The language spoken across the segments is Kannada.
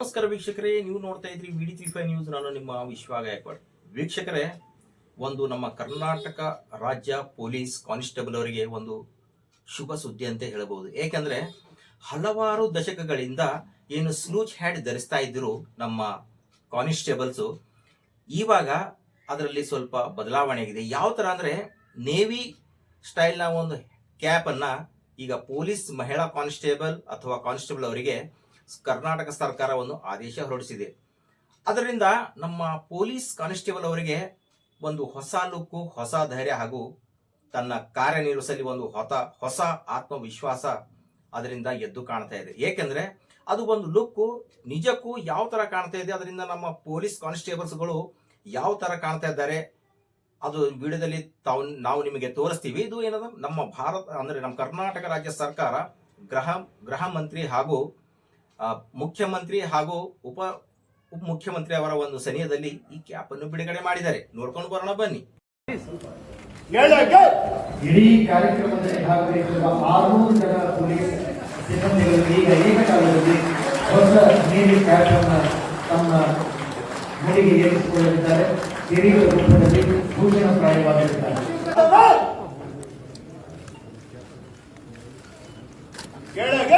ನಮಸ್ಕಾರ ವೀಕ್ಷಕರೇ, ನೀವು ನೋಡ್ತಾ ಇದ್ರಿ V D three five news ನಾನು ನಿಮ್ಮ ವಿಶ್ವ ಗಾಯಕ್ವಾಡ್. ವೀಕ್ಷಕರೇ, ಒಂದು ನಮ್ಮ ಕರ್ನಾಟಕ ರಾಜ್ಯ ಪೊಲೀಸ್ ಕಾನ್ಸ್ಟೇಬಲ್ ಅವರಿಗೆ ಒಂದು ಶುಭ ಸುದ್ದಿ ಅಂತ ಹೇಳಬಹುದು ಏಕೆಂದ್ರೆ, ಹಲವಾರು ದಶಕಗಳಿಂದ ಏನು ಸ್ಲೂಚ್ ಹ್ಯಾಡ್ ಧರಿಸ್ತಾ ಇದ್ದರು ನಮ್ಮ ಕಾನ್ಸ್ಟೇಬಲ್ಸು, ಇವಾಗ ಅದರಲ್ಲಿ ಸ್ವಲ್ಪ ಬದಲಾವಣೆ ಆಗಿದೆ. ಯಾವ ತರ ಅಂದ್ರೆ ನೇವಿ ಸ್ಟೈಲ್ನ ಒಂದು ಕ್ಯಾಪ್ ಅನ್ನ ಈಗ ಪೊಲೀಸ್ ಮಹಿಳಾ ಕಾನ್ಸ್ಟೇಬಲ್ ಅಥವಾ ಕಾನ್ಸ್ಟೇಬಲ್ ಅವರಿಗೆ ಕರ್ನಾಟಕ ಸರ್ಕಾರ ಒಂದು ಆದೇಶ ಹೊರಡಿಸಿದೆ. ಅದರಿಂದ ನಮ್ಮ ಪೊಲೀಸ್ ಕಾನ್ಸ್ಟೇಬಲ್ ಅವರಿಗೆ ಒಂದು ಹೊಸ ಲುಕ್ಕು, ಹೊಸ ಧೈರ್ಯ ಹಾಗೂ ತನ್ನ ಕಾರ್ಯನಿರ್ವಹಿಸಲಿ ಒಂದು ಹೊಸ ಹೊಸ ಆತ್ಮವಿಶ್ವಾಸ ಅದರಿಂದ ಎದ್ದು ಕಾಣ್ತಾ ಇದೆ. ಏಕೆಂದ್ರೆ ಅದು ಒಂದು ಲುಕ್ಕು ನಿಜಕ್ಕೂ ಯಾವ ತರ ಕಾಣ್ತಾ ಇದೆ, ಅದರಿಂದ ನಮ್ಮ ಪೊಲೀಸ್ ಕಾನ್ಸ್ಟೇಬಲ್ಸ್ಗಳು ಯಾವ ತರ ಕಾಣ್ತಾ ಇದ್ದಾರೆ, ಅದು ವಿಡಿಯೋದಲ್ಲಿ ತಾವು, ನಾವು ನಿಮಗೆ ತೋರಿಸ್ತೀವಿ. ಇದು ಏನದ? ನಮ್ಮ ಭಾರತ, ಅಂದ್ರೆ ನಮ್ಮ ಕರ್ನಾಟಕ ರಾಜ್ಯ ಸರ್ಕಾರ ಗೃಹ ಗೃಹ ಮಂತ್ರಿ ಹಾಗೂ ಮುಖ್ಯಮಂತ್ರಿ ಹಾಗೂ ಉಪ ಉಪ ಮುಖ್ಯಮಂತ್ರಿ ಅವರ ಒಂದು ಸನಿಹದಲ್ಲಿ ಈ ಕ್ಯಾಪ್ ಅನ್ನು ಬಿಡುಗಡೆ ಮಾಡಿದ್ದಾರೆ. ನೋಡ್ಕೊಂಡು ಬರೋಣ ಬನ್ನಿ. ಇಡೀ ಕಾರ್ಯಕ್ರಮದಲ್ಲಿ ಭಾಗವಹಿಸಿರುವ ಆರುನೂರು ಜನ ಪೊಲೀಸ್ ಸಿಬ್ಬಂದಿಗಳು ಈಗ ಏಕಕಾಲದಲ್ಲಿ ಹೊಸ ನೀಲಿ ಕ್ಯಾಪ್ ಅನ್ನ ತಮ್ಮ ಮುಡಿಗೆ ಏರಿಸಿಕೊಳ್ಳಲಿದ್ದಾರೆ. ಕಿರೀಟ ರೂಪದಲ್ಲಿ ಸೂಚನಪ್ರಾಯವಾಗಿರುತ್ತಾರೆ ಕೆಳಗೆ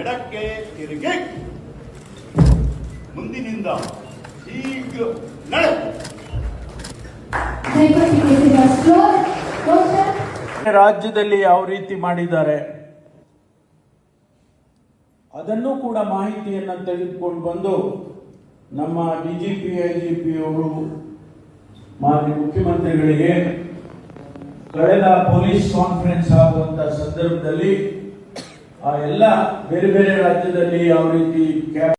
ಎಡಕ್ಕೆ ತಿರುಗಿ. ಮುಂದಿನಿಂದ ಈಗ ನಡೆ. ರಾಜ್ಯದಲ್ಲಿ ಯಾವ ರೀತಿ ಮಾಡಿದ್ದಾರೆ? ಅದನ್ನು ಕೂಡ ಮಾಹಿತಿಯನ್ನು ತೆಗೆದುಕೊಂಡು ಬಂದು ನಮ್ಮ ಡಿಜಿಪಿ, ಐಜಿಪಿ ಅವರು ಮಾನ್ಯ ಮುಖ್ಯಮಂತ್ರಿಗಳಿಗೆ ಕಳೆದ ಪೊಲೀಸ್ ಕಾನ್ಫರೆನ್ಸ್ ಆಗುವಂತ ಸಂದರ್ಭದಲ್ಲಿ ಆ ಎಲ್ಲ ಬೇರೆ ಬೇರೆ ರಾಜ್ಯದಲ್ಲಿ ಯಾವ ರೀತಿ